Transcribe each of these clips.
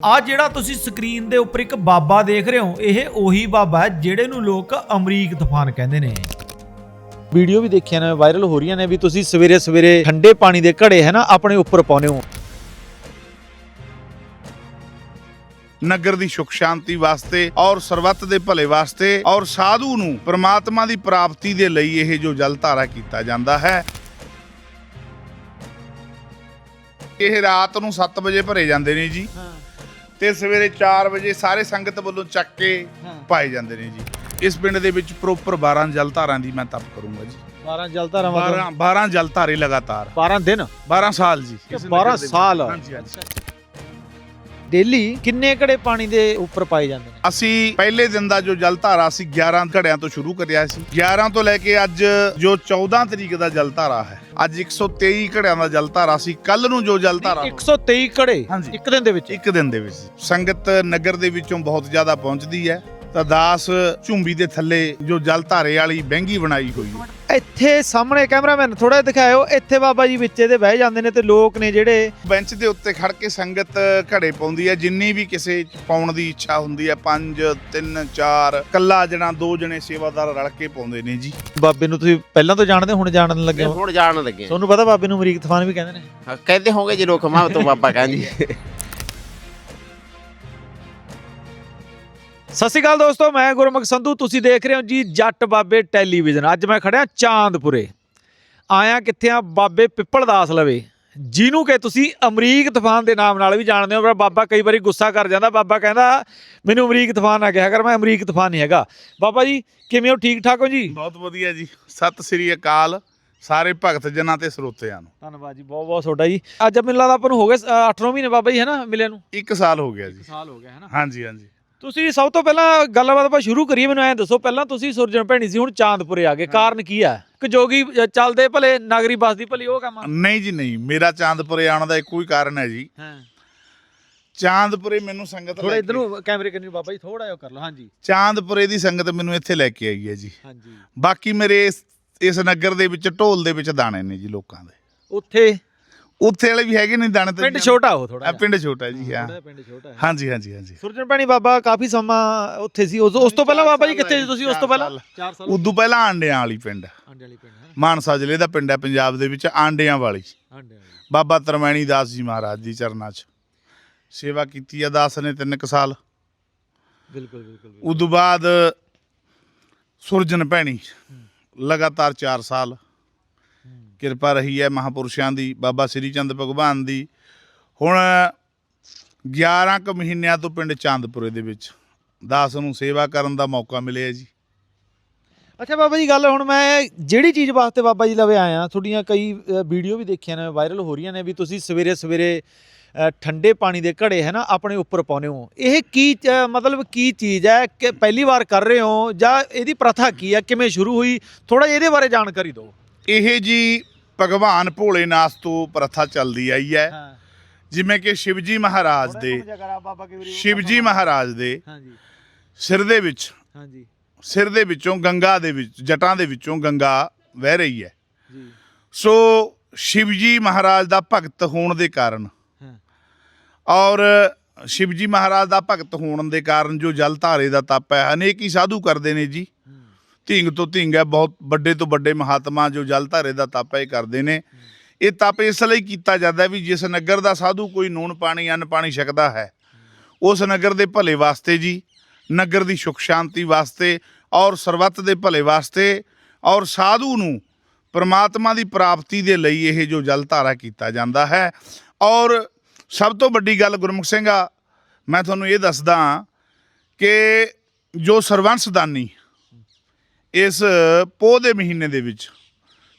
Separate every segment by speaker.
Speaker 1: ਆ ਜਿਹੜਾ ਤੁਸੀਂ ਸਕਰੀਨ ਦੇ ਉੱਪਰ ਇੱਕ ਬਾਬਾ ਦੇਖ ਰਹੇ ਹੋ ਇਹ ਉਹੀ ਬਾਬਾ ਹੈ ਜਿਹੜੇ ਨੂੰ ਲੋਕ ਅਮਰੀਕ ਤੂਫਾਨ ਕਹਿੰਦੇ ਨੇ। ਵੀਡੀਓ ਵੀ ਦੇਖੀਆਂ ਨੇ ਵਾਇਰਲ ਹੋ ਰਹੀਆਂ ਨੇ ਵੀ ਤੁਸੀਂ ਸਵੇਰੇ ਸਵੇਰੇ ਠੰਡੇ ਪਾਣੀ ਦੇ ਘੜੇ ਹੈ ਨਾ ਆਪਣੇ ਉੱਪਰ ਪਾਉਨੇ ਹੋ।
Speaker 2: ਨਗਰ ਦੀ ਸੁਖ ਸ਼ਾਂਤੀ ਵਾਸਤੇ ਔਰ ਸਰਬੱਤ ਦੇ ਭਲੇ ਵਾਸਤੇ ਔਰ ਸਾਧੂ ਨੂੰ ਪ੍ਰਮਾਤਮਾ ਦੀ ਪ੍ਰਾਪਤੀ ਦੇ ਲਈ ਇਹ ਜੋ ਜਲ ਧਾਰਾ ਕੀਤਾ ਜਾਂਦਾ ਹੈ। ਇਹ ਰਾਤ ਨੂੰ 7 ਵਜੇ ਭਰੇ ਜਾਂਦੇ ਨੇ ਜੀ। ਤੇ ਸਵੇਰੇ 4 ਵਜੇ ਸਾਰੇ ਸੰਗਤ ਵੱਲੋਂ ਚੱਕ ਕੇ ਪਾਏ ਜਾਂਦੇ ਨੇ ਜੀ। ਇਸ ਪਿੰਡ ਦੇ ਵਿੱਚ ਪ੍ਰੋਪਰ 12 ਜਲ ਧਾਰਾਂ ਦੀ ਮੈਂ ਤਪ ਕਰੂੰਗਾ ਜੀ।
Speaker 1: 12 ਜਲਧਾਰਾ
Speaker 2: 12 12 ਜਲ ਧਾਰੇ ਲਗਾਤਾਰ।
Speaker 1: 12 ਦਿਨ?
Speaker 2: 12 ਸਾਲ ਜੀ। ਇਸ ਨਗਰ
Speaker 1: 12
Speaker 2: ਦੇ ਵਿੱਚ।
Speaker 1: ਸਾਲ।
Speaker 2: ਹਾਂਜੀ ਹਾਂਜੀ।
Speaker 1: ਡੇਲੀ ਕਿੰਨੇ ਘੜੇ ਪਾਣੀ ਦੇ ਉੱਪਰ ਪਾਏ ਜਾਂਦੇ ਨੇ?
Speaker 2: ਅਸੀਂ ਪਹਿਲੇ ਦਿਨ ਦਾ ਜੋ ਜਲ ਧਾਰਾ ਸੀ 11 ਘੜਿਆਂ ਤੋਂ ਸ਼ੁਰੂ ਕਰਿਆ ਸੀ। 11 ਤੋਂ ਲੈ ਕੇ ਅੱਜ ਜੋ 14 ਤਰੀਕ ਦਾ ਜਲ ਧਾਰਾ ਹੈ ਅੱਜ 123 ਘੜਿਆਂ ਦਾ ਜਲ ਧਾਰਾ ਸੀ। ਕੱਲ ਨੂੰ ਜੋ ਜਲ ਧਾਰਾ
Speaker 1: 123 ਘੜੇ
Speaker 2: ਹਾਂਜੀ।
Speaker 1: ਇੱਕ ਦਿਨ ਦੇ ਵਿੱਚ?
Speaker 2: ਇੱਕ ਦਿਨ ਦੇ ਵਿੱਚ। ਸੰਗਤ ਨਗਰ ਦੇ ਵਿੱਚੋਂ ਬਹੁਤ ਜ਼ਿਆਦਾ ਪਹੁੰਚਦੀ ਹੈ। ਤਾਂ ਦਾਸ ਝੁੰਬੀ ਦੇ ਥੱਲੇ ਜੋ ਜਲ ਧਾਰੇ ਵਾਲੀ ਬਹਿੰਗੀ ਬਣਾਈ ਹੋਈ ਹੈ।
Speaker 1: ਇੱਥੇ ਸਾਹਮਣੇ ਕੈਮਰਾਮੈਨ ਥੋੜਾ ਦਿਖਾਇਓ ਇੱਥੇ ਬਾਬਾ ਜੀ ਵਿੱਚ ਇਹਦੇ ਬਹਿ ਜਾਂਦੇ ਨੇ ਤੇ ਲੋਕ ਨੇ ਜਿਹੜੇ
Speaker 2: ਬੈਂਚ ਦੇ ਉੱਤੇ ਖੜ ਕੇ ਸੰਗਤ ਘੜੇ ਪਾਉਂਦੀ ਹੈ ਜਿੰਨੀ ਵੀ ਕਿਸੇ ਪਾਉਣ ਦੀ ਇੱਛਾ ਹੁੰਦੀ ਹੈ 5 3 4 ਕੱਲਾ ਜਣਾ ਦੋ ਜਣੇ ਸੇਵਾਦਾਰ ਰਲ ਕੇ ਪਾਉਂਦੇ ਨੇ ਜੀ।
Speaker 1: ਬਾਬੇ ਨੂੰ ਤੁਸੀਂ ਪਹਿਲਾਂ ਤੋਂ ਜਾਣਦੇ ਹੋ, ਹੁਣ ਜਾਣਨ ਲੱਗੇ ਹੋ?
Speaker 3: ਹੁਣ ਜਾਣ ਲੱਗੇ।
Speaker 1: ਤੁਹਾਨੂੰ ਪਤਾ ਬਾਬੇ ਨੂੰ ਅਮਰੀਕ ਤੂਫਾਨ ਵੀ ਕਹਿੰਦੇ ਨੇ?
Speaker 3: ਹਾਂ, ਕਹਿੰਦੇ ਹੋਗੇ ਜੀ ਲੋਕ ਮਾਂ ਤੋਂ ਬਾਬਾ ਕਹਿੰਦੀ
Speaker 1: ਸਤਿ ਸ਼੍ਰੀ ਅਕਾਲ ਦੋਸਤੋ ਮੈਂ ਗੁਰਮੁਖ ਸੰਧੂ ਤੁਸੀਂ ਦੇਖ ਰਹੇ ਹੋ ਜੀ ਜੱਟ ਬਾਬੇ ਟੈਲੀਵਿਜ਼ਨ। ਅੱਜ ਮੈਂ ਖੜਿਆ ਚਾਂਦਪੁਰੇ। ਆਇਆ ਕਿੱਥੇ ਆ? ਬਾਬੇ ਪਿੱਪਲਦਾਸ ਲਵੇ। ਜਿਹਨੂੰ ਕਿ ਤੁਸੀਂ ਅਮਰੀਕ ਤੂਫਾਨ ਦੇ ਨਾਮ ਨਾਲ ਵੀ ਜਾਣਦੇ ਹੋ ਪਰ ਬਾਬਾ ਕਈ ਵਾਰੀ ਗੁੱਸਾ ਕਰ ਜਾਂਦਾ। ਬਾਬਾ ਕਹਿੰਦਾ ਮੈਨੂੰ ਅਮਰੀਕ ਤੂਫਾਨ ਨਾ ਕਿਹਾ ਕਰ ਮੈਂ ਅਮਰੀਕ ਤੂਫਾਨ ਨਹੀਂ ਹੈਗਾ। ਬਾਬਾ ਜੀ ਕਿਵੇਂ ਹੋ? ਠੀਕ ਠਾਕ ਹੋ ਜੀ?
Speaker 2: ਬਹੁਤ ਵਧੀਆ ਜੀ। ਸਤਿ ਸ੍ਰੀ ਅਕਾਲ ਸਾਰੇ ਭਗਤ ਜਨਾਂ ਤੇ ਸਰੋਤਿਆਂ ਨੂੰ।
Speaker 1: ਧੰਨਵਾਦ ਜੀ ਬਹੁਤ ਬਹੁਤ ਤੁਹਾਡਾ ਜੀ। ਅੱਜ ਮੈਨੂੰ ਲੱਗਦਾ ਆਪਾਂ ਨੂੰ ਹੋ ਗਏ 8-9 ਮਹੀਨੇ ਬਾਬਾ ਜੀ ਹੈ ਨਾ ਮਿਲਿਆ ਨੂੰ?
Speaker 2: ਇੱਕ ਸਾਲ ਹੋ ਗਿਆ ਜੀ।
Speaker 1: ਸਾਲ ਹੋ ਗਿਆ ਹੈ ਨਾ?
Speaker 2: ਹਾਂਜੀ ਹਾਂਜੀ।
Speaker 1: ਤੁਸੀਂ ਸਭ ਤੋਂ ਪਹਿਲਾਂ ਗੱਲਬਾਤ ਆਪਾਂ ਸ਼ੁਰੂ ਕਰੀਏ ਮੈਨੂੰ ਐਂ ਦੱਸੋ ਪਹਿਲਾਂ ਤੁਸੀਂ ਸੁਰਜਣ ਭੈਣੀ ਸੀ ਹੁਣ ਚਾਂਦਪੁਰੇ ਆ ਗਏ ਕਾਰਨ ਕੀ ਹੈ? ਕਿ ਜੋਗੀ ਚੱਲਦੇ ਭਲੇ ਨਗਰੀ ਬਸਦੀ ਭਲੀ ਉਹ ਕੰਮ ਆ।
Speaker 2: ਨਹੀਂ ਜੀ ਨਹੀਂ ਮੇਰਾ ਚਾਂਦਪੁਰੇ ਆਉਣ ਦਾ ਇੱਕੋ ਹੀ ਕਾਰਨ ਹੈ ਜੀ।
Speaker 1: ਹਾਂ।
Speaker 2: ਚਾਂਦਪੁਰੇ ਮੈਨੂੰ ਸੰਗਤ
Speaker 1: ਥੋੜਾ
Speaker 2: ਲੈ
Speaker 1: ਇਧਰ
Speaker 2: ਕੇ-
Speaker 1: ਨੂੰ ਕੈਮਰੇ ਕੰਨੀ ਬਾਬਾ ਜੀ ਥੋੜਾ ਜਿਹਾ ਕਰ ਲਓ ਹਾਂਜੀ।
Speaker 2: ਚਾਂਦਪੁਰੇ ਦੀ ਸੰਗਤ ਮੈਨੂੰ ਇੱਥੇ ਲੈ ਕੇ ਆਈ ਹੈ ਜੀ।
Speaker 1: ਹਾਂਜੀ।
Speaker 2: ਬਾਕੀ ਮੇਰੇ ਇਸ ਇਸ ਨਗਰ ਦੇ ਵਿੱਚ ਢੋਲ ਦੇ ਵਿੱਚ ਦਾਣੇ ਨੇ ਜੀ ਲੋਕਾਂ ਦੇ।
Speaker 1: ਉੱਥੇ
Speaker 2: ਉੱਥੇ ਵਾਲੇ ਵੀ ਹੈਗੇ ਨੇ ਦਾਣੇ ਤੇ
Speaker 1: ਪਿੰਡ ਛੋਟਾ ਹੋ ਥੋੜਾ
Speaker 2: ਪਿੰਡ ਛੋਟਾ ਜੀ ਹਾਂ
Speaker 1: ਪਿੰਡ ਛੋਟਾ
Speaker 2: ਹਾਂਜੀ ਹਾਂਜੀ ਹਾਂਜੀ।
Speaker 1: ਸੁਰਜਣ ਭੈਣੀ ਬਾਬਾ ਕਾਫੀ ਸਮਾਂ ਉੱਥੇ ਸੀ। ਉਸ ਤੋਂ ਪਹਿਲਾਂ ਬਾਬਾ ਜੀ ਕਿੱਥੇ ਸੀ ਤੁਸੀਂ? ਉਸ ਤੋਂ ਪਹਿਲਾਂ? 4 ਸਾਲ।
Speaker 2: ਉਦੋਂ ਪਹਿਲਾਂ ਆਂਡਿਆਂ ਵਾਲੀ ਪਿੰਡ।
Speaker 1: ਆਂਡੇ ਵਾਲੀ ਪਿੰਡ
Speaker 2: ਮਾਨਸਾ ਜ਼ਿਲ੍ਹੇ ਦਾ ਪਿੰਡ ਹੈ ਪੰਜਾਬ ਦੇ ਵਿੱਚ ਆਂਡਿਆਂ ਵਾਲੀ।
Speaker 1: ਆਂਡੇ ਵਾਲੀ।
Speaker 2: ਬਾਬਾ ਤਰਮੈਣੀ ਦਾਸ ਜੀ ਮਹਾਰਾਜ ਦੀ ਚਰਨਾਂ 'ਚ। ਸੇਵਾ ਕੀਤੀ ਆ ਦਾਸ ਨੇ ਤਿੰਨ ਕੁ ਸਾਲ।
Speaker 1: ਬਿਲਕੁਲ ਬਿਲਕੁਲ।
Speaker 2: ਉਦੋਂ ਬਾਅਦ ਸੁਰਜਨ ਭੈਣੀ ਲਗਾਤਾਰ 4 ਸਾਲ। ਕਿਰਪਾ ਰਹੀ ਹੈ ਮਹਾਪੁਰਸ਼ਾਂ ਦੀ, ਬਾਬਾ ਸ੍ਰੀ ਚੰਦ ਭਗਵਾਨ ਦੀ। ਹੁਣ 11 ਕੁ ਮਹੀਨਿਆਂ ਤੋਂ ਪਿੰਡ ਚੰਦਪੁਰੇ ਦੇ ਵਿੱਚ। ਦਾਸ ਨੂੰ ਸੇਵਾ ਕਰਨ ਦਾ ਮੌਕਾ ਮਿਲਿਆ ਜੀ।
Speaker 1: ਅੱਛਾ ਬਾਬਾ ਜੀ, ਗੱਲ ਹੁਣ ਮੈਂ ਜਿਹੜੀ ਚੀਜ਼ ਵਾਸਤੇ ਬਾਬਾ ਜੀ ਲਵੇ ਆਇਆ, ਤੁਹਾਡੀਆਂ ਕਈ ਵੀਡੀਓ ਵੀ ਦੇਖੀਆਂ ਨੇ, ਵਾਇਰਲ ਹੋ ਰਹੀਆਂ ਨੇ ਵੀ ਤੁਸੀਂ ਸਵੇਰੇ ਸਵੇਰੇ ਠੰਡੇ ਪਾਣੀ ਦੇ ਘੜੇ, ਹੈ ਨਾ, ਆਪਣੇ ਉੱਪਰ ਪਾਉਨੇ ਹੋ। ਇਹ ਕੀ ਮਤਲਬ ਕੀ ਚੀਜ਼ ਹੈ ਕਿ ਪਹਿਲੀ ਵਾਰ ਕਰ ਰਹੇ ਹੋ ਜਾਂ ਇਹਦੀ ਪ੍ਰਥਾ ਕੀ ਹੈ? ਕਿਵੇਂ ਸ਼ੁਰੂ ਹੋਈ? ਥੋੜਾ ਇਹਦੇ ਬਾਰੇ ਜਾਣਕਾਰੀ ਦਿਓ।
Speaker 2: ਇਹ ਜੀ ਭਗਵਾਨ ਭੋਲੇਨਾਥ ਤੋਂ ਪ੍ਰਥਾ ਚੱਲਦੀ ਆਈ ਹੈ। ਜਿਵੇਂ ਕਿ ਸ਼ਿਵਜੀ ਮਹਾਰਾਜ ਦੇ ਸ਼ਿਵਜੀ ਮਹਾਰਾਜ ਦੇ
Speaker 1: ਹਾਂਜੀ।
Speaker 2: ਸਿਰ ਦੇ ਵਿੱਚ
Speaker 1: ਹਾਂਜੀ।
Speaker 2: ਸਿਰ ਦੇ ਵਿੱਚੋਂ ਗੰਗਾ ਦੇ ਵਿੱਚ ਜਟਾਂ ਦੇ ਵਿੱਚੋਂ ਗੰਗਾ ਵਹਿ ਰਹੀ ਹੈ।
Speaker 1: ਜੀ।
Speaker 2: ਸੋ ਸ਼ਿਵਜੀ ਮਹਾਰਾਜ ਦਾ ਭਗਤ ਹੋਣ ਦੇ ਕਾਰਨ ਔਰ ਸ਼ਿਵਜੀ ਮਹਾਰਾਜ ਦਾ ਭਗਤ ਹੋਣ ਦੇ ਕਾਰਨ ਜੋ ਜਲ ਧਾਰੇ ਦਾ ਤਪ ਹੈ ਅਨੇਕ ਹੀ ਸਾਧੂ ਕਰਦੇ ਨੇ ਜੀ। ਧੀਂਗ ਤੋਂ ਧਿੰਗ ਹੈ, ਬਹੁਤ ਵੱਡੇ ਤੋਂ ਵੱਡੇ ਮਹਾਤਮਾ ਜੋ ਜਲ ਧਾਰੇ ਦਾ ਤਪ ਹੈ ਇਹ ਕਰਦੇ ਨੇ। ਇਹ ਤਪ ਇਸ ਲਈ ਕੀਤਾ ਜਾਂਦਾ ਵੀ ਜਿਸ ਨਗਰ ਦਾ ਸਾਧੂ ਕੋਈ ਨੂਣ ਪਾਣੀ, ਅੰਨ ਪਾਣੀ ਛਕਦਾ ਹੈ, ਉਸ ਨਗਰ ਦੇ ਭਲੇ ਵਾਸਤੇ ਜੀ, ਨਗਰ ਦੀ ਸੁਖ ਸ਼ਾਂਤੀ ਵਾਸਤੇ ਔਰ ਸਰਬੱਤ ਦੇ ਭਲੇ ਵਾਸਤੇ ਔਰ ਸਾਧੂ ਨੂੰ ਪਰਮਾਤਮਾ ਦੀ ਪ੍ਰਾਪਤੀ ਦੇ ਲਈ ਇਹ ਜੋ ਜਲ ਧਾਰਾ ਕੀਤਾ ਜਾਂਦਾ ਹੈ। ਔਰ ਸਭ ਤੋਂ ਵੱਡੀ ਗੱਲ ਗੁਰਮੁਖ ਸਿੰਘ ਆ, ਮੈਂ ਤੁਹਾਨੂੰ ਇਹ ਦੱਸਦਾ ਕਿ ਜੋ ਸਰਵੰਸਦਾਨੀ ਇਸ ਪੋਹ ਦੇ ਮਹੀਨੇ ਦੇ ਵਿੱਚ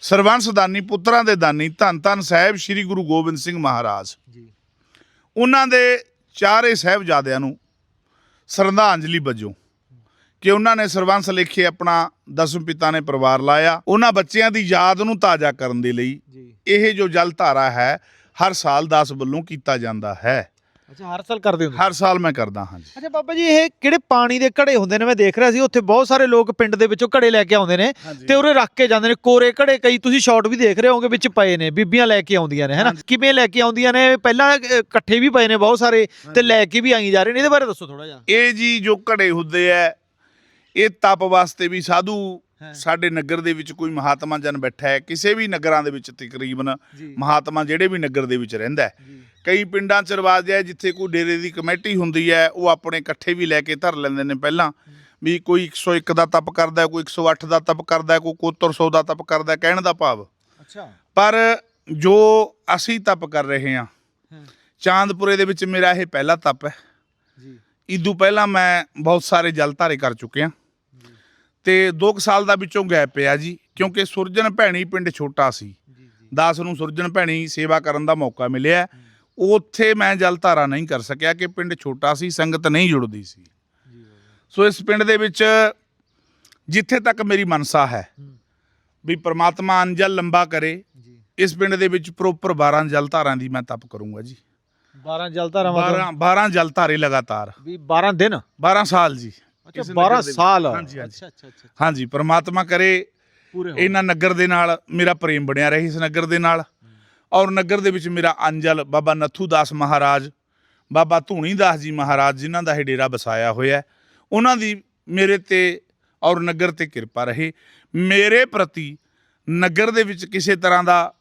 Speaker 2: ਸਰਵੰਸ ਦਾਨੀ ਪੁੱਤਰਾਂ ਦੇ ਦਾਨੀ ਧੰਨ ਧੰਨ ਸਾਹਿਬ ਸ੍ਰੀ ਗੁਰੂ ਗੋਬਿੰਦ ਸਿੰਘ ਮਹਾਰਾਜ।
Speaker 1: ਜੀ।
Speaker 2: ਉਹਨਾਂ ਦੇ ਚਾਰੇ ਸਾਹਿਬਜ਼ਾਦਿਆਂ ਨੂੰ ਸ਼ਰਧਾਂਜਲੀ ਵਜੋਂ ਕਿ ਉਹਨਾਂ ਨੇ ਸਰਵੰਸ ਲਿਖੇ ਆਪਣਾ ਦਸਮ ਪਿਤਾ ਨੇ ਪਰਿਵਾਰ ਲਾਇਆ। ਉਹਨਾਂ ਬੱਚਿਆਂ ਦੀ ਯਾਦ ਨੂੰ ਤਾਜ਼ਾ ਕਰਨ ਦੇ ਲਈ ਇਹ ਜੋ ਜਲ ਧਾਰਾ ਹੈ ਹਰ ਸਾਲ 10 ਵੱਲੋਂ ਕੀਤਾ ਜਾਂਦਾ ਹੈ।
Speaker 1: ਅੱਛਾ ਹਰ ਸਾਲ ਕਰਦੇ ਹੋ
Speaker 2: ਹਰ ਸਾਲ ਮੈਂ ਕਰਦਾ ਹਾਂ ਜੀ
Speaker 1: ਅੱਛਾ ਬਾਬਾ ਜੀ ਇਹ ਕਿਹੜੇ ਪਾਣੀ ਦੇ ਘੜੇ ਹੁੰਦੇ ਨੇ? ਮੈਂ ਦੇਖ ਰਿਹਾ ਸੀ ਉੱਥੇ ਬਹੁਤ ਸਾਰੇ ਲੋਕ ਪਿੰਡ ਦੇ ਵਿੱਚੋਂ ਘੜੇ ਲੈ ਕੇ ਆਉਂਦੇ ਨੇ ਤੇ ਉਰੇ ਰੱਖ ਕੇ ਜਾਂਦੇ ਨੇ। ਕੋਰੇ ਘੜੇ ਕਈ ਤੁਸੀਂ ਸ਼ਾਰਟ ਵੀ ਦੇਖ ਰਹੇ ਹੋਗੇ ਵਿੱਚ ਪਏ ਨੇ ਬੀਬੀਆਂ ਲੈ ਕੇ ਆਉਂਦੀਆਂ ਨੇ ਹੈਨਾ? ਕਿਵੇਂ ਲੈ ਕੇ ਆਉਂਦੀਆਂ ਨੇ? ਪਹਿਲਾਂ ਇਕੱਠੇ ਵੀ ਪਏ ਨੇ ਬਹੁਤ ਸਾਰੇ ਤੇ ਲੈ ਕੇ ਵੀ ਆਈ ਜਾ ਰਹੇ ਨੇ। ਇਹਦੇ ਬਾਰੇ ਦੱਸੋ ਥੋੜਾ ਜਿਹਾ।
Speaker 2: ਇਹ ਜੀ ਜੋ ਘੜੇ ਹੁੰਦੇ ਆ ਇਹ ਤਪ ਵਾਸਤੇ ਵੀ ਸਾਧੂ। ਸਾਡੇ ਨਗਰ ਦੇ ਵਿੱਚ ਕੋਈ ਮਹਾਤਮਾ ਜਨ ਬੈਠਾ ਹੈ ਕਿਸੇ ਵੀ ਨਗਰਾਂ ਦੇ ਵਿੱਚ ਤਕਰੀਬਨ ਮਹਾਤਮਾ ਜਿਹੜੇ ਵੀ ਨਗਰ ਦੇ ਵਿੱਚ ਰਹਿੰਦਾ ਕਈ ਪਿੰਡਾਂ 'ਚ ਰਿਵਾਜ ਹੈ ਜਿੱਥੇ ਕੋਈ ਡੇਰੇ ਦੀ ਕਮੇਟੀ ਹੁੰਦੀ ਹੈ ਉਹ ਆਪਣੇ ਇਕੱਠੇ ਵੀ ਲੈ ਕੇ ਧਰ ਲੈਂਦੇ ਨੇ ਪਹਿਲਾਂ। ਵੀ ਕੋਈ 101 ਦਾ ਤਪ ਕਰਦਾ ਕੋਈ 108 ਦਾ ਤਪ ਕਰਦਾ ਕੋਈ 7100 ਦਾ ਤਪ ਕਰਦਾ ਕਹਿਣ ਦਾ ਭਾਵ।
Speaker 1: ਅੱਛਾ।
Speaker 2: ਪਰ ਜੋ ਅਸੀਂ ਤਪ ਕਰ ਰਹੇ ਹਾਂ
Speaker 1: ਹਾਂ।
Speaker 2: ਚਾਂਦਪੁਰੇ ਦੇ ਵਿੱਚ ਮੇਰਾ ਇਹ ਪਹਿਲਾ ਤਪ ਹੈ।
Speaker 1: ਜੀ।
Speaker 2: ਇਦੋਂ ਪਹਿਲਾਂ ਮੈਂ ਬਹੁਤ ਸਾਰੇ ਜਲ ਧਾਰੇ ਕਰ ਚੁੱਕਿਆ। ਤੇ 2 ਸਾਲ ਦਾ ਵਿੱਚੋਂ ਗੈਪ ਪਿਆ ਜੀ ਕਿਉਂਕਿ ਸੁਰਜਨ ਭੈਣੀ ਪਿੰਡ ਛੋਟਾ ਸੀ।
Speaker 1: ਜੀ ਜੀ।
Speaker 2: ਦਾਸ ਨੂੰ ਸੁਰਜਨ ਭੈਣੀ ਸੇਵਾ ਕਰਨ ਦਾ ਮੌਕਾ ਮਿਲਿਆ। ਉੱਥੇ ਮੈਂ ਜਲ ਧਾਰਾ ਨਹੀਂ ਕਰ ਸਕਿਆ ਕਿ ਪਿੰਡ ਛੋਟਾ ਸੀ ਸੰਗਤ ਨਹੀਂ ਜੁੜਦੀ ਸੀ। ਸੋ ਇਸ ਪਿੰਡ ਦੇ ਵਿੱਚ ਜਿੱਥੇ ਤੱਕ ਮੇਰੀ ਮਨਸਾ ਹੈ। ਵੀ ਪ੍ਰਮਾਤਮਾ ਅੰਜਲ ਲੰਬਾ ਕਰੇ ਇਸ ਪਿੰਡ ਦੇ ਵਿੱਚ ਪ੍ਰੋਪਰ 12 ਜਲ ਧਾਰਾਂ ਦੀ ਮੈਂ ਤਪ ਕਰੂੰਗਾ ਜੀ।
Speaker 1: 12 ਜਲਤਾਰਾ
Speaker 2: 12
Speaker 1: ਮਤਲਬ?
Speaker 2: 12 ਜਲ ਧਾਰੇ ਲਗਾਤਾਰ।
Speaker 1: ਵੀ 12 ਦਿਨ?
Speaker 2: 12 ਸਾਲ ਜੀ।
Speaker 1: ਅੱਛਾ
Speaker 2: ਇਸ
Speaker 1: 12
Speaker 2: ਨਗਰ ਦੇ ਵਿੱਚ।
Speaker 1: ਸਾਲ
Speaker 2: ਹਾਂਜੀ ਹਾਂਜੀ।
Speaker 1: ਅੱਛਾ ਅੱਛਾ ਅੱਛਾ
Speaker 2: ਹਾਂਜੀ ਪ੍ਰਮਾਤਮਾ ਕਰੇ
Speaker 1: ਪੂਰੇ ਹੋ
Speaker 2: ਇਹਨਾਂ ਨਗਰ ਦੇ ਨਾਲ ਮੇਰਾ ਪ੍ਰੇਮ ਬਣਿਆ ਰਹੇ ਇਸ ਨਗਰ ਦੇ ਨਾਲ। ਔਰ ਨਗਰ ਦੇ ਵਿੱਚ ਮੇਰਾ ਅੰਜਲ ਬਾਬਾ ਨੱਥੂ ਦਾਸ ਮਹਾਰਾਜ ਬਾਬਾ ਧੂਣੀ ਦਾਸ ਜੀ ਮਹਾਰਾਜ ਜਿਨ੍ਹਾਂ ਦਾ ਇਹ ਡੇਰਾ ਵਸਾਇਆ ਹੋਇਆ ਹੈ, ਉਹਨਾਂ ਦੀ ਮੇਰੇ ਤੇ ਔਰ ਨਗਰ ਤੇ ਕਿਰਪਾ ਰਹੇ। ਮੇਰੇ ਪ੍ਰਤੀ ਨਗਰ ਦੇ ਵਿੱਚ ਕਿਸੇ ਤਰ੍ਹਾਂ ਦਾ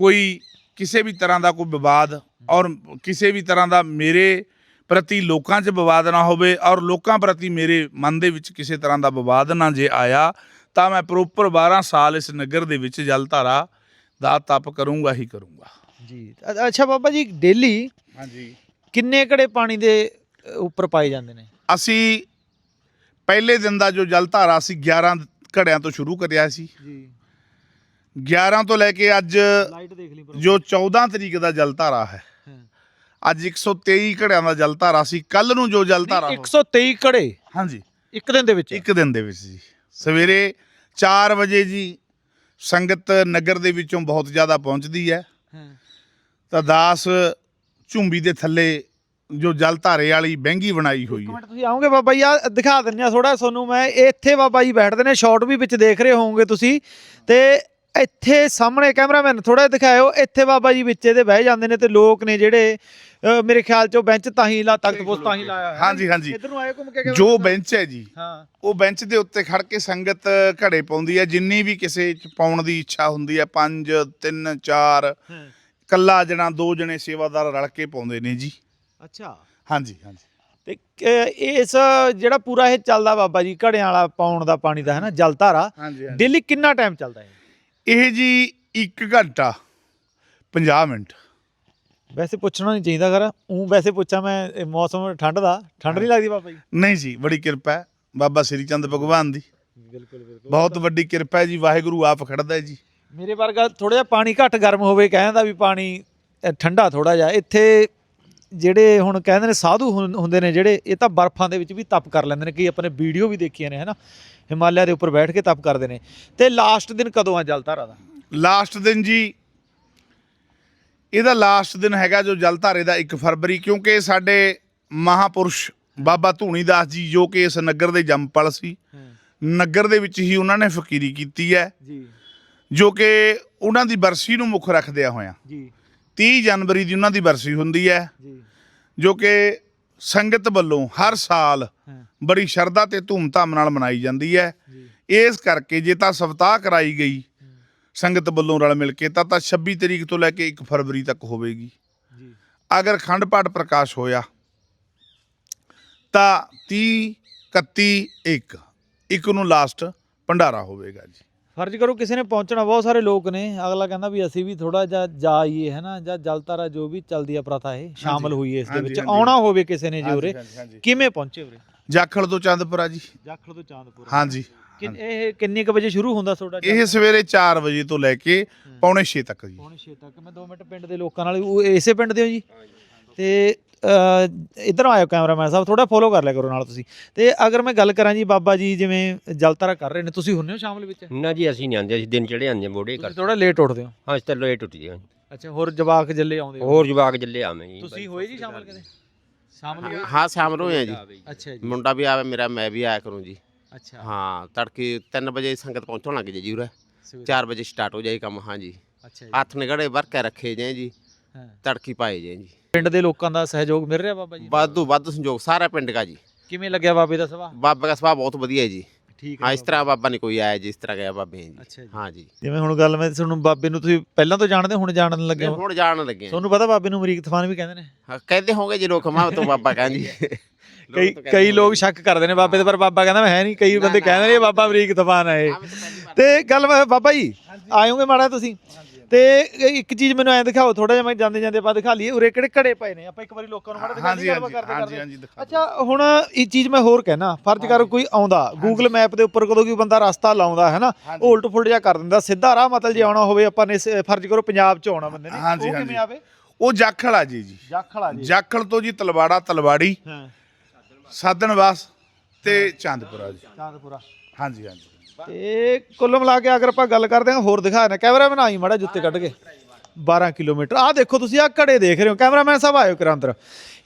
Speaker 2: ਕੋਈ ਕਿਸੇ ਵੀ ਤਰ੍ਹਾਂ ਦਾ ਕੋਈ ਵਿਵਾਦ ਔਰ ਕਿਸੇ ਵੀ ਤਰ੍ਹਾਂ ਦਾ ਮੇਰੇ ਪ੍ਰਤੀ ਲੋਕਾਂ 'ਚ ਵਿਵਾਦ ਨਾ ਹੋਵੇ ਔਰ ਲੋਕਾਂ ਪ੍ਰਤੀ ਮੇਰੇ ਮਨ ਦੇ ਵਿੱਚ ਕਿਸੇ ਤਰ੍ਹਾਂ ਦਾ ਵਿਵਾਦ ਨਾ ਜੇ ਆਇਆ ਤਾਂ ਮੈਂ ਪ੍ਰੋਪਰ 12 ਸਾਲ ਇਸ ਨਗਰ ਦੇ ਵਿੱਚ ਜਲ ਧਾਰਾ ਦਾ ਤਪ ਕਰੂੰਗਾ ਹੀ ਕਰੂੰਗਾ।
Speaker 1: ਜੀ। ਅੱਛਾ ਬਾਬਾ ਜੀ ਡੇਲੀ
Speaker 2: ਹਾਂਜੀ।
Speaker 1: ਕਿੰਨੇ ਘੜੇ ਪਾਣੀ ਦੇ ਉੱਪਰ ਪਾਏ ਜਾਂਦੇ ਨੇ?
Speaker 2: ਅਸੀਂ ਪਹਿਲੇ ਦਿਨ ਦਾ ਜੋ ਜਲ ਧਾਰਾ ਸੀ 11 ਘੜਿਆਂ ਤੋਂ ਸ਼ੁਰੂ ਕਰਿਆ ਸੀ।
Speaker 1: ਜੀ।
Speaker 2: 11 ਤੋਂ ਲੈ ਕੇ ਅੱਜ ਜੋ 14 ਤਰੀਕ ਦਾ ਜਲ ਧਾਰਾ ਹੈ। ਅੱਜ 123 ਘੜਿਆਂ ਦਾ ਜਲ ਧਾਰਾ ਸੀ ਕੱਲ ਨੂੰ ਜੋ ਜਲ ਧਾਰਾ ਹੋ-
Speaker 1: 123 ਘੜੇ?
Speaker 2: ਹਾਂਜੀ।
Speaker 1: ਇੱਕ ਦਿਨ ਦੇ ਵਿੱਚ?
Speaker 2: ਇੱਕ ਦਿਨ ਦੇ ਵਿੱਚ ਜੀ। ਸਵੇਰੇ 4 ਵਜੇ ਜੀ ਸੰਗਤ ਨਗਰ ਦੇ ਵਿੱਚੋਂ ਬਹੁਤ ਜ਼ਿਆਦਾ ਪਹੁੰਚਦੀ ਹੈ। ਤਾਂ ਦਾਸ ਝੁੰਬੀ ਦੇ ਥੱਲੇ ਜੋ ਜਲ ਧਾਰੇ ਵਾਲੀ ਬਹਿੰਗੀ ਬਣਾਈ ਹੋਈ ਹੈ।
Speaker 1: ਮਿੰਟ ਤੁਸੀਂ ਆਓਗੇ ਬਾਬਾ ਜੀ ਆ ਦਿਖਾ ਦਿੰਨੇ ਆ ਥੋੜਾ ਤੁਹਾਨੂੰ ਮੈਂ। ਇੱਥੇ ਬਾਬਾ ਜੀ ਬੈਠਦੇ ਨੇ ਸ਼ਾਰਟ ਵੀ ਵਿੱਚ ਦੇਖ ਰਹੇ ਹੋਵੋਗੇ ਤੁਸੀਂ। ਤੇ ਇੱਥੇ ਸਾਹਮਣੇ ਕੈਮਰਾਮੈਨ ਥੋੜਾ ਦਿਖਾਇਓ। ਇੱਥੇ ਬਾਬਾ ਜੀ ਵਿੱਚ ਇਹਦੇ ਬਹਿ ਜਾਂਦੇ ਨੇ ਤੇ ਲੋਕ ਨੇ ਜਿਹੜੇ ਅ, ਮੇਰੇ ਖਿਆਲ ਚੋਂ ਬੈਂਚ ਤਾਂ ਹੀ ਲਾ ਤਖਤ ਪੋਸਟ ਤਾਂ ਹੀ ਲਾਇਆ ਹੋਇਆ।
Speaker 2: ਹਾਂਜੀ ਹਾਂਜੀ।
Speaker 1: ਇੱਧਰ ਨੂੰ ਆਏ ਘੁੰਮ ਕੇ
Speaker 2: ਜੋ ਬੈਂਚ ਹੈ ਜੀ।
Speaker 1: ਹਾਂ।
Speaker 2: ਉਹ ਬੈਂਚ ਦੇ ਉੱਤੇ ਖੜ ਕੇ ਸੰਗਤ ਘੜੇ ਪਾਉਂਦੀ ਹੈ। ਜਿੰਨੀ ਵੀ ਕਿਸੇ ਚ ਪਾਉਣ ਦੀ ਇੱਛਾ ਹੁੰਦੀ ਹੈ 5 3 4
Speaker 1: ਹਾਂ।
Speaker 2: ਕੱਲਾ ਜਣਾ ਦੋ ਜਣੇ ਸੇਵਾਦਾਰ ਰਲ ਕੇ ਪਾਉਂਦੇ ਨੇ ਜੀ।
Speaker 1: ਅੱਛਾ।
Speaker 2: ਹਾਂਜੀ ਹਾਂਜੀ।
Speaker 1: ਤੇ ਕ- ਇਸ ਜਿਹੜਾ ਪੂਰਾ ਇਹ ਚੱਲਦਾ ਬਾਬਾ ਜੀ ਘੜਿਆਂ ਵਾਲਾ ਪਾਉਣ ਦਾ ਪਾਣੀ ਦਾ ਹੈ ਨਾ ਜਲ ਧਾਰਾ
Speaker 2: ਹਾਂਜੀ
Speaker 1: ਡੇਲੀ ਕਿੰਨਾ ਟਾਈਮ ਚੱਲਦਾ ਹੈ
Speaker 2: ਇਹ ਜੀ 1 ਘੰਟਾ 50 ਮਿੰਟ।
Speaker 1: ਵੈਸੇ ਪੁੱਛਣਾ ਨਹੀਂ ਚਾਹੀਦਾ ਖਰਾ। ਉਹ ਵੈਸੇ ਪੁੱਛਾਂ ਮੈਂ ਇਹ ਮੌਸਮ ਠੰਡ ਦਾ। ਠੰਡ ਨਹੀਂ ਲੱਗਦੀ ਬਾਬਾ ਜੀ?
Speaker 2: ਨਹੀਂ ਜੀ ਬੜੀ ਕਿਰਪਾ ਹੈ। ਬਾਬਾ ਸ੍ਰੀ ਚੰਦ ਭਗਵਾਨ ਦੀ।
Speaker 1: ਬਿਲਕੁਲ ਬਿਲਕੁਲ।
Speaker 2: ਬਹੁਤ ਵੱਡੀ ਕਿਰਪਾ ਹੈ ਜੀ ਵਾਹਿਗੁਰੂ ਆਪ ਖੜਦਾ ਹੈ ਜੀ।
Speaker 1: ਮੇਰੇ ਵਰਗਾ ਥੋੜਾ ਜਿਹਾ ਪਾਣੀ ਘੱਟ ਗਰਮ ਹੋਵੇ ਕਹਿੰਦਾ ਵੀ ਪਾਣੀ ਠੰਡਾ ਥੋੜਾ ਜਿਹਾ। ਇੱਥੇ ਜਿਹੜੇ ਹੁਣ ਕਹਿੰਦੇ ਨੇ ਸਾਧੂ ਹੁੰਦੇ ਨੇ ਜਿਹੜੇ ਇਹ ਤਾਂ ਬਰਫਾਂ ਦੇ ਵਿੱਚ ਵੀ ਤਪ ਕਰ ਲੈਂਦੇ ਨੇ। ਕਈ ਆਪਣੇ ਵੀਡੀਓ ਵੀ ਦੇਖੀਆਂ ਨੇ ਹਨਾ ਹਿਮਾਲਿਆ ਦੇ ਉੱਪਰ ਬੈਠ ਕੇ ਤਪ ਕਰਦੇ ਨੇ। ਤੇ ਲਾਸਟ ਦਿਨ ਕਦੋਂ ਆ ਜਲ ਧਾਰਾ ਦਾ?
Speaker 2: ਲਾਸਟ ਦਿਨ ਜੀ ਇਹਦਾ ਲਾਸਟ ਦਿਨ ਹੈਗਾ ਜੋ ਜਲ ਧਾਰੇ ਦਾ 1 ਫਰਵਰੀ ਕਿਉਂਕਿ ਸਾਡੇ ਮਹਾਪੁਰਸ਼ ਬਾਬਾ ਧੂਣੀ ਦਾਸ ਜੀ ਜੋ ਕਿ ਇਸ ਨਗਰ ਦੇ ਜੰਮਪਲ ਸੀ ਨਗਰ ਦੇ ਵਿੱਚ ਹੀ ਉਹਨਾਂ ਨੇ ਫਕੀਰੀ ਕੀਤੀ ਹੈ
Speaker 1: ਜੀ।
Speaker 2: ਜੋ ਕਿ ਉਹਨਾਂ ਦੀ ਬਰਸੀ ਨੂੰ ਮੁੱਖ ਰੱਖਦਿਆਂ ਹੋਇਆਂ।
Speaker 1: ਜੀ।
Speaker 2: 30 ਜਨਵਰੀ ਦੀ ਉਹਨਾਂ ਦੀ ਬਰਸੀ ਹੁੰਦੀ ਹੈ
Speaker 1: ਜੀ।
Speaker 2: ਜੋ ਕਿ ਸੰਗਤ ਵੱਲੋਂ ਹਰ ਸਾਲ ਬੜੀ ਸ਼ਰਧਾ ਤੇ ਧੂਮਧਾਮ ਨਾਲ ਮਨਾਈ ਜਾਂਦੀ ਹੈ। ਇਸ ਕਰਕੇ ਜੇ ਤਾਂ ਸਪਤਾਹ ਕਰਾਈ ਗਈ ਸੰਗਤ ਵੱਲੋਂ ਰਲ ਮਿਲ ਕੇ ਤਾਂ ਤਾਂ 26 ਤਰੀਕ ਤੋਂ ਲੈ ਕੇ 1 ਫਰਵਰੀ ਤੱਕ ਹੋਵੇਗੀ।
Speaker 1: ਜੀ।
Speaker 2: ਅਗਰ ਖੰਡ ਪਾਠ ਪ੍ਰਕਾਸ਼ ਹੋਇਆ ਤਾਂ 30 31 1 ਇੱਕ ਨੂੰ ਲਾਸਟ ਭੰਡਾਰਾ ਹੋਵੇਗਾ ਜੀ।
Speaker 1: ਫਰਜ਼ ਕਰੋ ਕਿਸੇ ਨੇ ਪਹੁੰਚਣਾ ਬਹੁਤ ਸਾਰੇ ਲੋਕ ਨੇ ਅਗਲਾ ਕਹਿੰਦਾ ਵੀ ਅਸੀਂ ਵੀ ਥੋੜਾ ਜਿਹਾ ਜਾਈਏ ਹੈ ਨਾ ਜਾਂ ਜਲ ਧਾਰਾ ਜੋ ਵੀ ਚੱਲਦੀ ਆ ਪ੍ਰਥਾ ਇਹ ਸ਼ਾਮਲ ਹੋਈਏ ਇਸ ਦੇ ਵਿੱਚ। ਆਉਣਾ ਹੋਵੇ ਕਿਸੇ ਨੇ ਜੀ ਉਰੇ। ਕਿਵੇਂ ਪਹੁੰਚੇ ਉਰੇ?
Speaker 2: ਜਾਖਲ ਤੋਂ ਚੰਦਪੁਰਾ ਜੀ।
Speaker 1: ਜਾਖਲ ਤੋਂ ਚਾਂਦਪੁਰ।
Speaker 2: ਹਾਂਜੀ।
Speaker 1: ਕਿ ਇਹ ਕਿੰਨੇ ਕ ਵਜੇ ਸ਼ੁਰੂ ਹੁੰਦਾ ਤੁਹਾਡਾ
Speaker 2: ਇਹ ਸਵੇਰੇ 4 ਵਜੇ ਤੋਂ ਲੈ ਕੇ ਪੌਣੇ 6 ਤੱਕ ਜੀ।
Speaker 1: ਪੌਣੇ 6 ਤੱਕ। ਮੈਂ 2 ਮਿੰਟ ਪਿੰਡ ਦੇ ਲੋਕਾਂ ਨਾਲ ਉਹ ਇਸੇ ਪਿੰਡ ਦੇ ਹੋ ਜੀ? ਤੇ ਅ, ਇੱਧਰ ਆਇਓ ਕੈਮਰਾਮੈਨ ਸਾਹਿਬ ਥੋੜਾ ਫੋਲੋ ਕਰ ਲਿਆ ਕਰੋ ਨਾਲ ਤੁਸੀਂ। ਤੇ ਅਗਰ ਮੈਂ ਗੱਲ ਕਰਾਂ ਜੀ ਬਾਬਾ ਜੀ ਜਿਵੇਂ ਜਲਤਾਰਾ ਕਰ ਰਹੇ ਨੇ ਤੁਸੀਂ ਹੁੰਨੇ ਹੋ ਸ਼ਾਮਲ ਵਿੱਚ?
Speaker 4: ਨਾ ਜੀ ਅਸੀਂ ਨਹੀਂ ਆਂਦੇ ਅਸੀਂ ਦਿਨ ਚੜੇ ਆਂਦੇ ਬੋੜੇ ਕਰ
Speaker 1: ਤੁਸੀਂ ਥੋੜਾ ਲੇਟ ਉੱਠਦੇ ਹੋ।
Speaker 4: ਹਾਂ ਇਸ ਤਾਂ ਲੇਟ ਉੱਠ ਜੀ।
Speaker 1: ਅੱਛਾ ਹੋਰ ਜਵਾਕ ਜੱਲੇ ਆਉਂਦੇ ਹੋ?
Speaker 4: ਹੋਰ ਜਵਾਕ ਜੱਲੇ ਆਵੇਂ ਜੀ।
Speaker 1: ਤੁਸੀਂ ਹੋਏ ਜੀ ਸ਼ਾਮਲ ਕਦੇ? ਸ਼ਾਮਲ ਹੋਏ
Speaker 3: ਹਾਂ ਸ਼ਾਮ ਨੂੰ ਹੈ ਜੀ।
Speaker 1: ਅੱਛਾ ਜੀ।
Speaker 3: ਮੁੰਡਾ ਵੀ ਆਵੇ ਮੇਰਾ ਮੈਂ ਵੀ ਆਇਆ ਕਰੂੰ ਜੀ।
Speaker 1: ਅੱਛਾ।
Speaker 3: ਹਾਂ ਤੜਕੇ 3 ਵਜੇ ਸੰਗਤ ਪਹੁੰਚਣ ਲੱਗ ਜੇ ਜੀ ਉਰੇ।
Speaker 1: ਸਵੇਰੇ।
Speaker 3: 4 ਵਜੇ ਸਟਾਰਟ ਹੋ ਜਾਏ ਕੰਮ ਹਾਂ ਜੀ।
Speaker 1: ਅੱਛਾ ਜੀ।
Speaker 3: ਹੱਥ ਨਿਗੜੇ ਵਰਕੇ ਰੱਖੇ ਜੇ ਜੀ।
Speaker 1: ਹਾਂ।
Speaker 3: ਤੜਕੀ ਪਾਏ ਜੇ ਜੀ।
Speaker 1: ਪਿੰਡ ਦੇ ਲੋਕਾਂ ਦਾ ਸਹਿਯੋਗ ਮਿਲ ਰਿਹਾ ਬਾਬਾ ਜੀ?
Speaker 3: ਵਾਧੂ ਵੱਧ ਸੰਯੋਗ ਸਾਰਾ ਪਿੰਡ ਦਾ ਜੀ।
Speaker 1: ਕਿਵੇਂ ਲੱਗਿਆ ਬਾਬੇ ਦਾ ਸੁਭਾਅ?
Speaker 3: ਬਾਬਾ ਦਾ ਸੁਭਾਅ ਬਹੁਤ ਵਧੀਆ ਹੈ ਜੀ।
Speaker 1: ਠੀਕ
Speaker 3: ਹਾਂ ਇਸ ਤਰ੍ਹਾਂ ਬਾਬਾ ਨਹੀਂ ਕੋਈ ਆਇਆ ਜੀ ਇਸ ਤਰ੍ਹਾਂ ਗਿਆ ਬਾਬੇ ਜੀ।
Speaker 1: ਅੱਛਾ ਜੀ।
Speaker 3: ਹਾਂ ਜੀ।
Speaker 1: ਜਿਵੇਂ ਹੁਣ ਗੱਲ ਮੈਂ ਤੁਹਾਨੂੰ ਬਾਬੇ ਨੂੰ ਤੁਸੀਂ ਪਹਿਲਾਂ ਤੋਂ ਜਾਣਦੇ ਹੁਣ ਜਾਣਨ ਲੱਗੇ ਹੋ
Speaker 3: ਹੁਣ ਜਾਣ ਲੱਗੇ ਹਾਂ।
Speaker 1: ਤੁਹਾਨੂੰ ਪਤਾ ਬਾਬੇ ਨੂੰ ਅਮਰੀਕ ਤੂਫਾਨ ਵੀ ਕਹਿੰਦੇ ਨੇ?
Speaker 3: ਹਾਂ, ਕਹਿੰਦੇ ਹੋਗੇ ਜੀ ਲੋਕ ਮਾਂ ਤੋਂ ਬਾਬਾ ਕਹਿੰਦੀ
Speaker 1: ਕਈ ਕਈ ਲੋਕ ਸ਼ੱਕ ਕਰਦੇ ਨੇ ਬਾਬੇ ਦੇ ਪਰ ਬਾਬਾ ਕਹਿੰਦਾ ਮੈਂ ਹੈ ਨਹੀਂ। ਕਈ ਬੰਦੇ ਕਹਿੰਦੇ ਨੇ ਇਹ ਬਾਬਾ ਅਮਰੀਕ ਤੂਫਾਨ ਹੈ ਇਹ। ਤੇ ਗੱਲ ਮੈਂ- ਬਾਬਾ ਜੀ ਆਇਓਗੇ ਮਾੜਾ ਤੁਸੀਂ? ਤੇ ਇੱਕ ਚੀਜ਼ ਮੈਨੂੰ ਐਂ ਦਿਖਾਓ ਥੋੜਾ ਜਿਹਾ ਮੈਂ ਜਾਂਦੇ ਜਾਂਦੇ ਆਪਾਂ ਦਿਖਾ ਲਈਏ ਉਰੇ ਕਿਹੜੇ ਘੜੇ ਪਏ ਨੇ? ਆਪਾਂ ਇੱਕ ਵਾਰੀ ਲੋਕਾਂ ਨੂੰ ਮਾੜਾ ਦਿਖਾ
Speaker 2: ਹਾਂਜੀ
Speaker 1: ਲਈਏ
Speaker 2: ਹਾਂਜੀ
Speaker 1: ਕਰਦੇ
Speaker 2: ਹਾਂਜੀ
Speaker 1: ਕਰਦੇ।
Speaker 2: ਹਾਂਜੀ ਦਿਖਾ।
Speaker 1: ਅੱਛਾ ਹੁਣ ਇਹ ਚੀਜ਼ ਮੈਂ ਹੋਰ ਕਹਿਣਾ ਫਰਜ਼ ਕਰ ਕੋਈ ਆਉਂਦਾ। ਗੂਗਲ ਮੈਪ ਦੇ ਉੱਪਰ ਕਦੋਂ ਕੋਈ ਬੰਦਾ ਰਸਤਾ ਲਾਉਂਦਾ ਹੈ ਨਾ ਉਹ ਉਲਟ ਫੁਲਟ ਜਿਹਾ ਕਰ ਦਿੰਦਾ ਸਿੱਧਾ ਰਾਹ ਮਤਲਬ ਜੇ ਆਉਣਾ ਹੋਵੇ ਆਪਾਂ ਨੇ ਸ- ਫਰਜ਼ ਕਰੋ ਪੰਜਾਬ ਚ ਆਉਣਾ ਬੰਦੇ ਨੇ।
Speaker 2: ਹਾਂਜੀ,
Speaker 1: ਉਹ
Speaker 2: ਹਾਂਜੀ।
Speaker 1: ਕਿਵੇਂ ਆਵੇ?
Speaker 2: ਉਹ ਜਾਖਲ ਆ ਜੀ ਜੀ।
Speaker 1: ਜਾਖਲਾ ਜੀ।
Speaker 2: ਜਾਖਲ ਤੋਂ ਜੀ ਤਲਵਾੜਾ ਤਲਵਾੜੀ
Speaker 1: ਹਾਂ।
Speaker 2: ਸਾਧਨਵਾਸ ਤੇ ਚਾਂਦਪੁਰਾ ਜੀ।
Speaker 1: ਚਾਂਦਪੁਰਾ।
Speaker 2: ਹਾਂਜੀ ਹਾਂਜੀ।
Speaker 1: ਤੇ ਕੁੱਲ ਮਿਲਾ ਕੇ ਅਗਰ ਆਪਾਂ ਗੱਲ ਕਰਦੇ ਹਾਂ ਹੋਰ ਦਿਖਾ ਨਾ ਕੈਮਰਾ ਬਣਾਈ ਮਾੜਾ ਜੁੱਤੇ ਕੱਢ ਕੇ। 12 ਕਿਲੋਮੀਟਰ। ਆਹ ਦੇਖੋ ਤੁਸੀਂ ਆਹ ਘੜੇ ਦੇਖ ਰਹੇ ਹੋ। ਕੈਮਰਾਮੈਨ ਸਾਹਿਬ ਆਇਓ ਕਰਾਂ ਅੰਦਰ।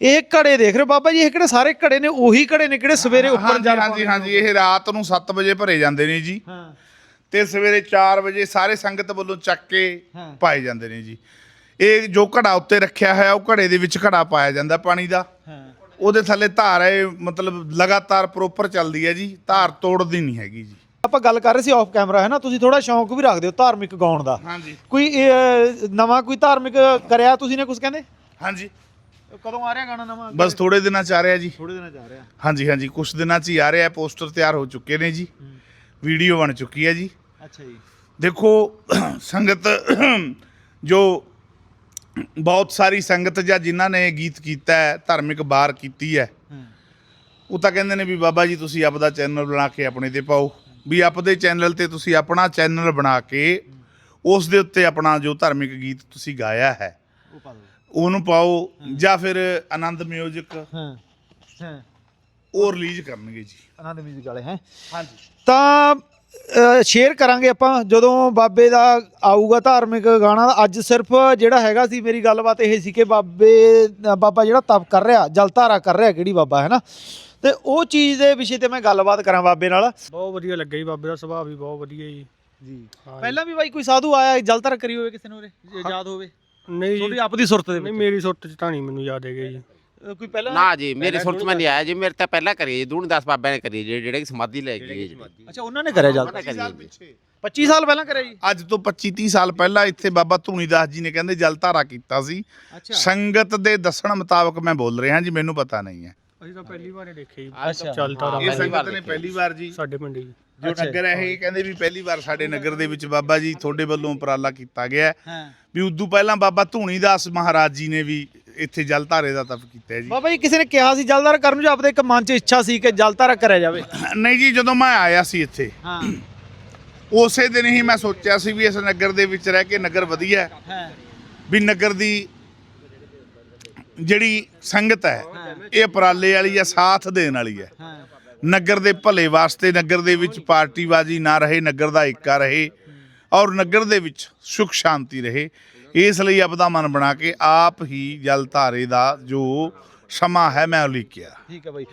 Speaker 1: ਇਹ ਘੜੇ ਦੇਖ ਰਹੇ ਹੋ। ਬਾਬਾ ਜੀ ਇਹ ਕਿਹੜੇ ਸਾਰੇ ਘੜੇ ਨੇ? ਉਹੀ ਘੜੇ ਨੇ ਕਿਹੜੇ ਸਵੇਰੇ ਉੱਪਰ
Speaker 2: ਹਾਂਜੀ ਹਾਂਜੀ ਹਾਂਜੀ। ਇਹ ਰਾਤ ਨੂੰ 7 ਵਜੇ ਭਰੇ ਜਾਂਦੇ ਨੇ ਜੀ।
Speaker 1: ਹਾਂ।
Speaker 2: ਤੇ ਸਵੇਰੇ 4 ਵਜੇ ਸਾਰੇ ਸੰਗਤ ਵੱਲੋਂ ਚੱਕ ਕੇ। ਪਾਏ ਜਾਂਦੇ ਨੇ ਜੀ। ਇਹ ਜੋ ਘੜਾ ਉੱਤੇ ਰੱਖਿਆ ਹੋਇਆ ਉਹ ਘੜੇ ਦੇ ਵਿੱਚ ਘੜਾ ਪਾਇਆ ਜਾਂਦਾ ਪਾਣੀ ਦਾ। ਉਹਦੇ ਥੱਲੇ ਧਾਰ ਹੈ ਮਤਲਬ ਲਗਾਤਾਰ ਪ੍ਰੋਪਰ ਚੱਲਦੀ ਹੈ ਜੀ। ਧਾਰ ਤੋੜਦੀ ਨਹੀਂ ਹੈਗੀ ਜੀ।
Speaker 1: ਆਪਾਂ ਗੱਲ ਕਰ ਰਹੇ ਸੀ ਆਫ ਕੈਮਰਾ ਹੈ ਨਾ? ਤੁਸੀਂ ਥੋੜਾ ਸ਼ੌਂਕ ਵੀ ਰੱਖਦੇ ਹੋ ਧਾਰਮਿਕ ਗਾਉਣ ਦਾ।
Speaker 2: ਹਾਂਜੀ।
Speaker 1: ਕੋਈ ਇਹ, ਨਵਾਂ ਕੋਈ ਧਾਰਮਿਕ ਕਰਿਆ ਤੁਸੀਂ ਨੇ ਕੁਝ ਕਹਿੰਦੇ?
Speaker 2: ਹਾਂਜੀ।
Speaker 1: ਕਦੋਂ ਆ ਰਿਹਾ ਗਾਣਾ ਨਵਾਂ?
Speaker 2: ਬਸ ਥੋੜੇ ਦਿਨਾਂ ਚ ਆ ਰਿਹਾ ਜੀ।
Speaker 1: ਥੋੜੇ ਦਿਨਾਂ ਚ ਆ ਰਿਹਾ।
Speaker 2: ਹਾਂਜੀ ਹਾਂਜੀ। ਕੁਝ ਦਿਨਾਂ ਚ ਹੀ ਆ ਰਿਹਾ ਪੋਸਟਰ ਤਿਆਰ ਹੋ ਚੁੱਕੇ ਨੇ ਜੀ। ਵੀਡੀਓ ਬਣ ਚੁੱਕੀ ਹੈ ਜੀ।
Speaker 1: ਅੱਛਾ ਜੀ।
Speaker 2: ਦੇਖੋ ਸੰਗਤ ਜੋ ਬਹੁਤ ਸਾਰੀ ਸੰਗਤ ਜਾਂ ਜਿਨ੍ਹਾਂ ਨੇ ਇਹ ਗੀਤ ਕੀਤਾ ਹੈ ਧਾਰਮਿਕ ਬਾਰ ਕੀਤੀ ਹੈ
Speaker 1: ਹਾਂ।
Speaker 2: ਉਹ ਤਾਂ ਕਹਿੰਦੇ ਨੇ ਵੀ ਬਾਬਾ ਜੀ ਤੁਸੀਂ ਆਪਦਾ ਚੈਨਲ ਬਣਾ ਕੇ ਆਪਣੇ ਤੇ ਪਾਓ। ਵੀ ਆਪਦੇ ਚੈਨਲ ਤੇ ਤੁਸੀਂ ਆਪਣਾ ਚੈਨਲ ਬਣਾ ਕੇ ਉਸ ਦੇ ਉੱਤੇ ਆਪਣਾ ਜੋ ਧਾਰਮਿਕ ਗੀਤ ਤੁਸੀਂ ਗਾਇਆ ਹੈ
Speaker 1: ਉਹ ਪਾ
Speaker 2: ਉਹਨੂੰ ਪਾਓ ਜਾਂ ਫਿਰ ਆਨੰਦ ਮਿਊਜ਼ਿਕ
Speaker 1: ਹਾਂ ਹਾਂ।
Speaker 2: ਉਹ ਰਿਲੀਜ਼ ਕਰਨਗੇ ਜੀ।
Speaker 1: ਆਨੰਦ ਮਿਊਜ਼ਿਕ ਵਾਲੇ ਹੈ।
Speaker 2: ਹਾਂਜੀ।
Speaker 1: ਤਾਂ ਸ਼ੇਅਰ ਕਰਾਂਗੇ ਆਪਾਂ ਜਦੋਂ ਬਾਬੇ ਦਾ ਆਊਗਾ ਧਾਰਮਿਕ ਗਾਣਾ ਅੱਜ ਸਿਰਫ ਜਿਹੜਾ ਹੈਗਾ ਸੀ ਮੇਰੀ ਗੱਲਬਾਤ ਇਹ ਸੀ ਕਿ ਬਾਬੇ ਬਾਬਾ ਜਿਹੜਾ ਤਪ ਕਰ ਰਿਹਾ ਜਲ ਧਾਰਾ ਕਰ ਰਿਹਾ ਕਿਹੜੀ ਬਾਬਾ ਹੈ ਨਾ? ਤੇ ਉਹ ਚੀਜ਼ ਦੇ ਵਿਸ਼ੇ ਤੇ ਮੈਂ ਗੱਲਬਾਤ ਕਰਾਂ ਬਾਬੇ ਨਾਲ।
Speaker 5: ਬਹੁਤ ਵਧੀਆ ਲੱਗਾ ਜੀ ਬਾਬੇ ਦਾ ਸੁਭਾਅ ਵੀ ਬਹੁਤ ਵਧੀਆ ਜੀ।
Speaker 1: ਜੀ।
Speaker 5: ਹਾਂ ਜੀ।
Speaker 1: ਪਹਿਲਾਂ ਵੀ ਬਾਈ ਕੋਈ ਸਾਧੂ ਆਇਆ ਜਲ ਧਾਰਾ ਕਰੀ ਹੋਵੇ ਕਿਸੇ ਨੂੰ ਉਰੇ ਜੇ ਯਾਦ ਹੋਵੇ।
Speaker 5: ਨਹੀਂ
Speaker 1: ਤੁਹਾਡੀ
Speaker 5: ਜੀ
Speaker 1: ਆਪਦੀ ਸੁਰਤ ਦੇ
Speaker 5: ਨਹੀਂ
Speaker 1: ਵਿੱਚ।
Speaker 5: ਮੇਰੀ ਸੁਰਤ ਚ ਤਾਂ ਨਹੀਂ ਮੈਨੂੰ ਯਾਦ ਹੈਗਾ ਜੀ।
Speaker 1: ਅ, ਕੋਈ ਪਹਿਲਾਂ
Speaker 3: ਨਾ ਜੀ ਮੇਰੀ ਸੁਰਤ ਮੈਂ ਨਹੀਂ ਆਇਆ ਜੀ ਮੇਰੇ ਤਾਂ ਪਹਿਲਾਂ ਕਰੀ ਜੀ ਦੂਣ ਦਸ ਬਾਬਿਆਂ ਨੇ ਕਰੀ ਜੀ ਜਿਹੜੇ ਕਿ ਸਮਾਧੀ ਲੈ ਗਏ ਜੀ।
Speaker 1: ਅੱਛਾ ਉਹਨਾਂ ਨੇ ਕਰਿਆ ਜਲ
Speaker 3: ਉਹਨਾਂ ਕਰੀ ਜੀ
Speaker 1: 25 ਸਾਲ ਪਹਿਲਾਂ ਕਰਿਆ ਜੀ?
Speaker 2: ਅੱਜ ਤੋਂ 25 30 ਸਾਲ ਪਹਿਲਾਂ ਇੱਥੇ ਬਾਬਾ ਧੂਣੀਦਾਸ ਜੀ ਨੇ ਕਹਿੰਦੇ ਜਲ ਧਾਰਾ ਕੀਤਾ ਸੀ।
Speaker 1: ਅੱਛਾ।
Speaker 2: ਸੰਗਤ ਦੇ ਦੱਸਣ ਮੁਤਾਬਕ ਮੈਂ ਬੋਲ ਰਿਹਾ ਜੀ ਮੈਨੂੰ ਪਤਾ ਨਹੀਂ ਹੈ।
Speaker 5: ਅਸੀਂ ਤਾਂ ਪਹਿਲੀ ਵਾਰ ਹੀ ਦੇਖਿਆ ਜੀ।
Speaker 1: ਅੱਛਾ।
Speaker 5: ਚੱਲਦਾ
Speaker 3: ਹਾਂ,
Speaker 2: ਇਹ
Speaker 3: ਪਹਿਲੀ ਵਾਰ
Speaker 2: ਸੰਗਤ ਨੇ ਪਹਿਲੀ ਵਾਰ ਜੀ
Speaker 5: ਸਾਡੇ ਪਿੰਡ ਜੀ।
Speaker 2: ਜੋ
Speaker 1: ਅੱਛਾ।
Speaker 2: ਨਗਰ ਹੈ ਇਹ ਕਹਿੰਦੇ ਵੀ ਪਹਿਲੀ ਵਾਰ ਸਾਡੇ ਨਗਰ ਦੇ ਵਿੱਚ ਬਾਬਾ ਜੀ ਤੁਹਾਡੇ ਵੱਲੋਂ ਉਪਰਾਲਾ ਕੀਤਾ ਗਿਆ। ਹੈ।
Speaker 1: ਹਾਂ
Speaker 2: ਵੀ ਉਦੋਂ ਪਹਿਲਾਂ ਬਾਬਾ ਧੂਣੀਦਾਸ ਮਹਾਰਾਜ ਜੀ ਨੇ ਵੀ ਇੱਥੇ ਜਲ ਧਾਰੇ ਦਾ ਤਪ ਕੀਤਾ ਹੈ ਜੀ।
Speaker 1: ਬਾਬਾ ਜੀ ਕਿਸੇ ਨੇ ਕਿਹਾ ਸੀ ਜਲਦਾਰ ਕਰਨ ਨੂੰ ਜਾਂ ਆਪਦੇ ਇੱਕ ਮਨ 'ਚ ਇੱਛਾ ਸੀ ਕਿ ਜਲ ਧਾਰਾ ਕਰਿਆ ਜਾਵੇ?
Speaker 2: ਨਹੀਂ ਜੀ ਜਦੋਂ ਮੈਂ ਆਇਆ ਸੀ ਇੱਥੇ
Speaker 1: ਹਾਂ।
Speaker 2: ਉਸੇ ਦਿਨ ਹੀ ਮੈਂ ਸੋਚਿਆ ਸੀ ਵੀ ਇਸ ਨਗਰ ਦੇ ਵਿੱਚ ਰਹਿ ਕੇ ਨਗਰ ਵਧੀਆ ਹੈ।
Speaker 1: ਹਾਂ।
Speaker 2: ਵੀ ਨਗਰ ਦੀ ਜਿਹੜੀ ਸੰਗਤ ਹੈ ਇਹ ਉਪਰਾਲੇ ਵਾਲੀ ਹੈ ਸਾਥ ਦੇਣ ਵਾਲੀ
Speaker 1: ਹੈ।
Speaker 2: ਨਗਰ ਦੇ ਭਲੇ ਵਾਸਤੇ ਨਗਰ ਦੇ ਵਿੱਚ ਪਾਰਟੀਬਾਜ਼ੀ ਨਾ ਰਹੇ ਨਗਰ ਦਾ ਏਕਾ ਰਹੇ ਔਰ ਨਗਰ ਦੇ ਵਿੱਚ ਸੁਖ ਸ਼ਾਂਤੀ ਰਹੇ। ਇਸ ਲਈ ਆਪਦਾ ਮਨ ਬਣਾ ਕੇ ਆਪ ਹੀ ਜਲ ਧਾਰੇ ਦਾ ਜੋ ਸਮਾਂ ਹੈ ਮੈਂ ਉਲੀਕਿਆ
Speaker 1: ਠੀਕ ਹੈ ਬਾਈ।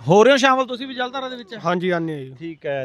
Speaker 1: ਹੋ ਰਹੇ ਹੋ ਸ਼ਾਮਲ ਤੁਸੀਂ ਵੀ ਜਲ ਧਾਰਾ ਦੇ ਵਿੱਚ?
Speaker 5: ਹਾਂਜੀ ਆਨੇ ਆ ਜੀ।
Speaker 1: ਠੀਕ ਹੈ।